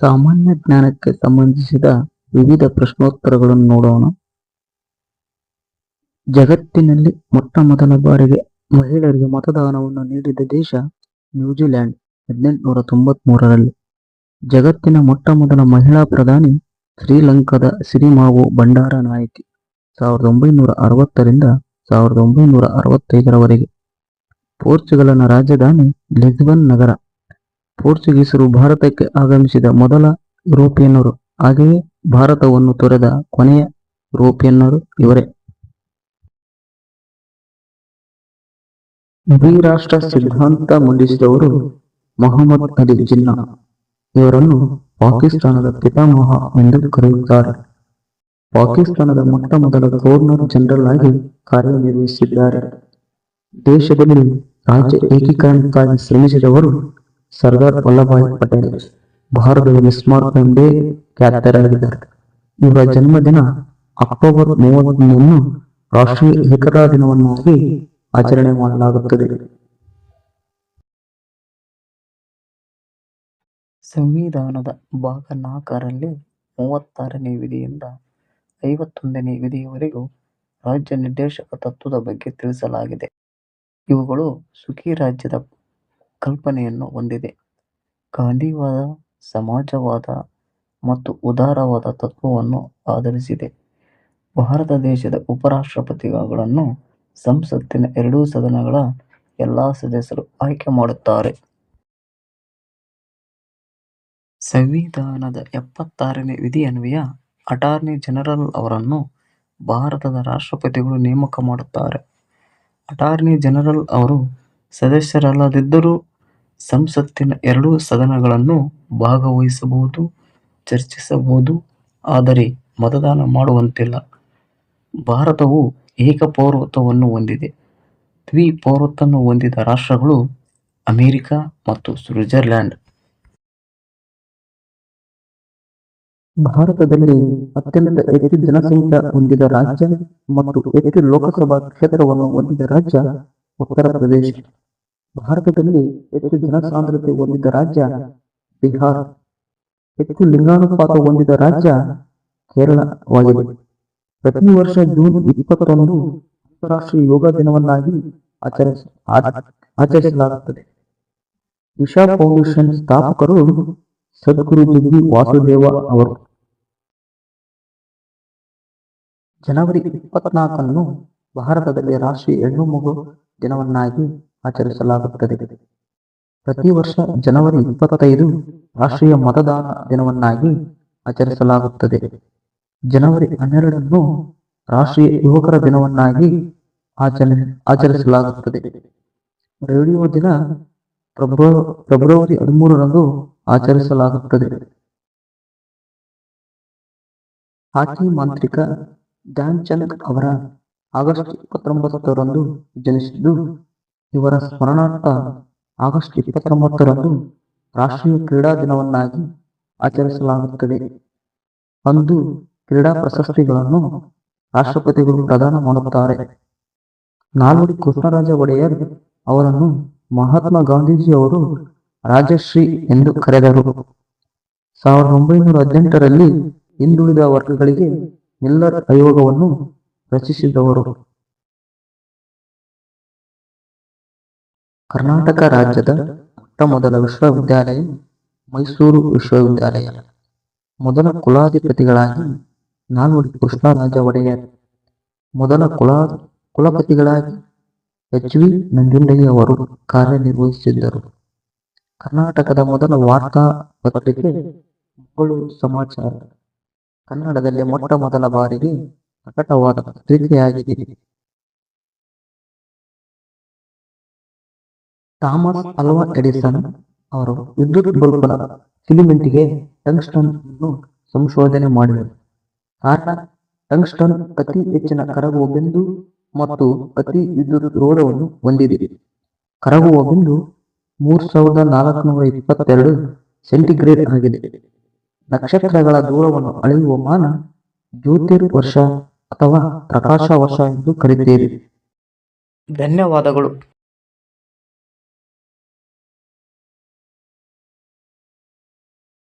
ಸಾಮಾನ್ಯ ಜ್ಞಾನಕ್ಕೆ ಸಂಬಂಧಿಸಿದ ವಿವಿಧ ಪ್ರಶ್ನೋತ್ತರಗಳನ್ನು ನೋಡೋಣ. ಜಗತ್ತಿನಲ್ಲಿ ಮೊಟ್ಟ ಮೊದಲ ಬಾರಿಗೆ ಮಹಿಳೆಯರಿಗೆ ಮತದಾನವನ್ನು ನೀಡಿದ ದೇಶ ನ್ಯೂಜಿಲೆಂಡ್ ಹದಿನೆಂಟುನೂರ ತೊಂಬತ್ಮೂರರಲ್ಲಿ ಜಗತ್ತಿನ ಮೊಟ್ಟ ಮೊದಲ ಮಹಿಳಾ ಪ್ರಧಾನಿ ಶ್ರೀಲಂಕಾದ ಸಿರಿಮಾವು ಭಂಡಾರ ನಾಯಕಿ ಸಾವಿರದ ಒಂಬೈನೂರ ಅರವತ್ತರಿಂದ ಸಾವಿರದ ಒಂಬೈನೂರ ಅರವತ್ತೈದರವರೆಗೆ. ಪೋರ್ಚುಗಲನ ರಾಜಧಾನಿ ಲಿಸ್ಬನ್ ನಗರ ಪೋರ್ಚುಗೀಸರು ಭಾರತಕ್ಕೆ ಆಗಮಿಸಿದ ಮೊದಲ ಯುರೋಪಿಯನ್ನರು. ಹಾಗೆಯೇ ಭಾರತವನ್ನು ತೊರೆದ ಕೊನೆಯ ಯುರೋಪಿಯನ್ನರು ಇವರೇ. ದ್ವಿರಾಷ್ಟ್ರ ಸಿದ್ಧಾಂತ ಮಂಡಿಸಿದವರು ಮೊಹಮ್ಮದ್ ಅಲಿ ಜಿನ್ನಾ. ಇವರನ್ನು ಪಾಕಿಸ್ತಾನದ ಪಿತಾಮಹ ಎಂದು ಕರೆಯುತ್ತಾರೆ. ಪಾಕಿಸ್ತಾನದ ಮೊಟ್ಟ ಮೊದಲ ಗವರ್ನರ್ ಜನರಲ್ ಆಗಿ ಕಾರ್ಯನಿರ್ವಹಿಸಿದ್ದಾರೆ. ದೇಶದಲ್ಲಿ ರಾಜ್ಯ ಏಕೀಕರಣಕ್ಕಾಗಿ ಶ್ರಮಿಸಿದವರು ಸರ್ದಾರ್ ವಲ್ಲಭಾಯ್ ಪಟೇಲ್ ಭಾರತದ ಸ್ಮಾರಕ ಎಂದೇ ಖ್ಯಾತರಾಗಿದ್ದಾರೆ. ಇವರ ಜನ್ಮದಿನ ಅಕ್ಟೋಬರ್ ಮೂವತ್ತೊಂದನ್ನು ರಾಷ್ಟ್ರೀಯ ಏಕತಾ ದಿನವನ್ನಾಗಿ ಆಚರಣೆ ಮಾಡಲಾಗುತ್ತದೆ. ಸಂವಿಧಾನದ ಭಾಗ ನಾಲ್ಕರಲ್ಲಿ ಮೂವತ್ತಾರನೇ ವಿಧಿಯಿಂದ ಐವತ್ತೊಂದನೇ ವಿಧಿಯವರೆಗೂ ರಾಜ್ಯ ನಿರ್ದೇಶಕ ತತ್ವದ ಬಗ್ಗೆ ತಿಳಿಸಲಾಗಿದೆ. ಇವುಗಳು ಸುಖಿ ರಾಜ್ಯದ ಕಲ್ಪನೆಯನ್ನು ಹೊಂದಿದೆ. ಗಾಂಧಿವಾದ ಸಮಾಜವಾದ ಮತ್ತು ಉದಾರವಾದ ತತ್ವವನ್ನು ಆಧರಿಸಿದೆ. ಭಾರತ ದೇಶದ ಉಪರಾಷ್ಟ್ರಪತಿಗಳನ್ನು ಸಂಸತ್ತಿನ ಎರಡೂ ಸದನಗಳ ಎಲ್ಲಾ ಸದಸ್ಯರು ಆಯ್ಕೆ ಮಾಡುತ್ತಾರೆ. ಸಂವಿಧಾನದ ಎಪ್ಪತ್ತಾರನೇ ವಿಧಿಯನ್ವಯ ಅಟಾರ್ನಿ ಜನರಲ್ ಅವರನ್ನು ಭಾರತದ ರಾಷ್ಟ್ರಪತಿಗಳು ನೇಮಕ ಮಾಡುತ್ತಾರೆ. ಅಟಾರ್ನಿ ಜನರಲ್ ಅವರು ಸದಸ್ಯರಲ್ಲದಿದ್ದರೂ ಸಂಸತ್ತಿನ ಎರಡೂ ಸದನಗಳನ್ನು ಭಾಗವಹಿಸಬಹುದು, ಚರ್ಚಿಸಬಹುದು, ಆದರೆ ಮತದಾನ ಮಾಡುವಂತಿಲ್ಲ. ಭಾರತವು ಏಕಪೌರತ್ವವನ್ನು ಹೊಂದಿದೆ. ದ್ವಿಪೌರತ್ವವನ್ನು ಹೊಂದಿದ ರಾಷ್ಟ್ರಗಳು ಅಮೆರಿಕ ಮತ್ತು ಸ್ವಿಟ್ಜರ್ಲ್ಯಾಂಡ್. ಭಾರತದಲ್ಲಿ ಅತ್ಯಂತ ಹೆಚ್ಚು ಜನಸಂಖ್ಯೆ ಹೊಂದಿದ ರಾಜ್ಯ ಮತ್ತು ಹೆಚ್ಚು ಲೋಕಸಭಾ ಕ್ಷೇತ್ರವನ್ನು ಹೊಂದಿದ ರಾಜ್ಯ ಉತ್ತರ ಪ್ರದೇಶ. ಭಾರತದಲ್ಲಿ ಹೆಚ್ಚು ಜನಸಾಂದ್ರತೆ ಹೊಂದಿದ ರಾಜ್ಯ ಬಿಹಾರ. ಹೆಚ್ಚು ಲಿಂಗಾನುಪಾತ ಹೊಂದಿದ ರಾಜ್ಯ ಕೇರಳವಾಗಿದೆ. ಪ್ರತಿ ವರ್ಷ ಜೂನ್ ಇಪ್ಪತ್ತೊಂದು ಅಂತಾರಾಷ್ಟ್ರೀಯ ಯೋಗ ದಿನವನ್ನಾಗಿ ಆಚರಿಸ ಆಚರಿಸಲಾಗುತ್ತದೆ. ಇಶಾ ಫೌಂಡೇಶನ್ ಸ್ಥಾಪಕರು ಸದ್ಗುರು ಜಿಗ್ಗಿ ವಾಸುದೇವ ಅವರು ಜನವರಿ ಇಪ್ಪತ್ನಾಲ್ಕನ್ನು ಭಾರತದಲ್ಲಿ ರಾಷ್ಟ್ರೀಯ ಹೆಣ್ಣು ಮಗು ದಿನವನ್ನಾಗಿ ಆಚರಿಸಲಾಗುತ್ತದೆ. ಪ್ರತಿ ವರ್ಷ ಜನವರಿ ಇಪ್ಪತ್ತೈದು ರಾಷ್ಟ್ರೀಯ ಮತದಾನ ದಿನವನ್ನಾಗಿ ಆಚರಿಸಲಾಗುತ್ತದೆ. ಜನವರಿ ಹನ್ನೆರಡನ್ನು ರಾಷ್ಟ್ರೀಯ ಯುವಕರ ದಿನವನ್ನಾಗಿ ಆಚರಣೆ ಆಚರಿಸಲಾಗುತ್ತದೆ. ರೇಡಿಯೋ ದಿನ ಫೆಬ್ರವರಿ ಹದಿಮೂರರಂದು ಆಚರಿಸಲಾಗುತ್ತದೆ. ಹಾಕಿ ಮಾಂತ್ರಿಕ ಧ್ಯಾನ್ ಚಂದ್ ಅವರ ಆಗಸ್ಟ್ ಇಪ್ಪತ್ತೊಂಬತ್ತರಂದು ಜನಿಸಿದ್ದು, ಇವರ ಸ್ಮರಣಾರ್ಥ ಆಗಸ್ಟ್ ಇಪ್ಪತ್ತೊಂಬತ್ತರಂದು ರಾಷ್ಟ್ರೀಯ ಕ್ರೀಡಾ ದಿನವನ್ನಾಗಿ ಆಚರಿಸಲಾಗುತ್ತದೆ. ಅಂದು ಕ್ರೀಡಾ ಪ್ರಶಸ್ತಿಗಳನ್ನು ರಾಷ್ಟ್ರಪತಿಗಳು ಪ್ರದಾನ ಮಾಡುತ್ತಾರೆ. ನಾಲ್ವಡಿ ಕೃಷ್ಣರಾಜ ಒಡೆಯರ್ ಅವರನ್ನು ಮಹಾತ್ಮ ಗಾಂಧೀಜಿ ಅವರು ರಾಜಶ್ರೀ ಎಂದು ಕರೆದರು. ಸಾವಿರದ ಒಂಬೈನೂರ ಹದಿನೆಂಟರಲ್ಲಿ ಹಿಂದುಳಿದ ವರ್ಗಗಳಿಗೆ ಮಿಲ್ಲರ್ ಆಯೋಗವನ್ನು ರಚಿಸಿದವರು. ಕರ್ನಾಟಕ ರಾಜ್ಯದ ಮೊಟ್ಟ ಮೊದಲ ವಿಶ್ವವಿದ್ಯಾಲಯ ಮೈಸೂರು ವಿಶ್ವವಿದ್ಯಾಲಯ. ಮೊದಲ ಕುಲಾಧಿಪತಿಗಳಾಗಿ ನಾಲ್ವಡಿ ಕೃಷ್ಣರಾಜ ಒಡೆಯರ್. ಮೊದಲ ಕುಲಾ, ಕುಲಪತಿಗಳಾಗಿ ಎಚ್ ವಿ ನಂಜುಂಡಯ್ಯ ಅವರು ಕಾರ್ಯನಿರ್ವಹಿಸಿದ್ದರು. ಕರ್ನಾಟಕದ ಮೊದಲ ವಾರ್ತಾ ಪತ್ರಿಕೆ ಮಂಗಳೂರು ಸಮಾಚಾರ. ಕನ್ನಡದಲ್ಲಿ ಮೊಟ್ಟ ಮೊದಲ ಬಾರಿಗೆ ಪ್ರಕಟವಾದ ಪತ್ರಿಕೆಯಾಗಿದೆ ಥಾಮಸ್ ಅಲ್ವಾ ಎಡಿಸನ್ ಅವರು ವಿದ್ಯುತ್ ಬಲ್ಬನ ಫಿಲಿಮೆಂಟ್ಗೆ ಟಂಗ್ಸ್ಟನ್ ಅನ್ನು ಸಂಶೋಧನೆ ಮಾಡಿದರು. ಕಾರಣ, ಟಂಗ್ಸ್ಟನ್ ಅತಿ ಹೆಚ್ಚಿನ ಕರಗುವ ಬಿಂದು ಮತ್ತು ಅತಿ ವಿದ್ಯುತ್ ರೋಡವನ್ನು ಹೊಂದಿದೆ. ಕರಗುವ ಬಿಂದು ಮೂರ್ ಸಾವಿರದ ನಾಲ್ಕುನೂರ ಇಪ್ಪತ್ತೆರಡು ಸೆಂಟಿಗ್ರೇಡ್ ಆಗಿದೆ. ನಕ್ಷತ್ರಗಳ ದೂರವನ್ನು ಅಳೆಯುವ ಮಾನ ಜ್ಯೋತಿರ್ ವರ್ಷ ಅಥವಾ ಪ್ರಕಾಶ ವರ್ಷ ಎಂದು ಕರೆಯುತ್ತೀರಿ. ಧನ್ಯವಾದಗಳು.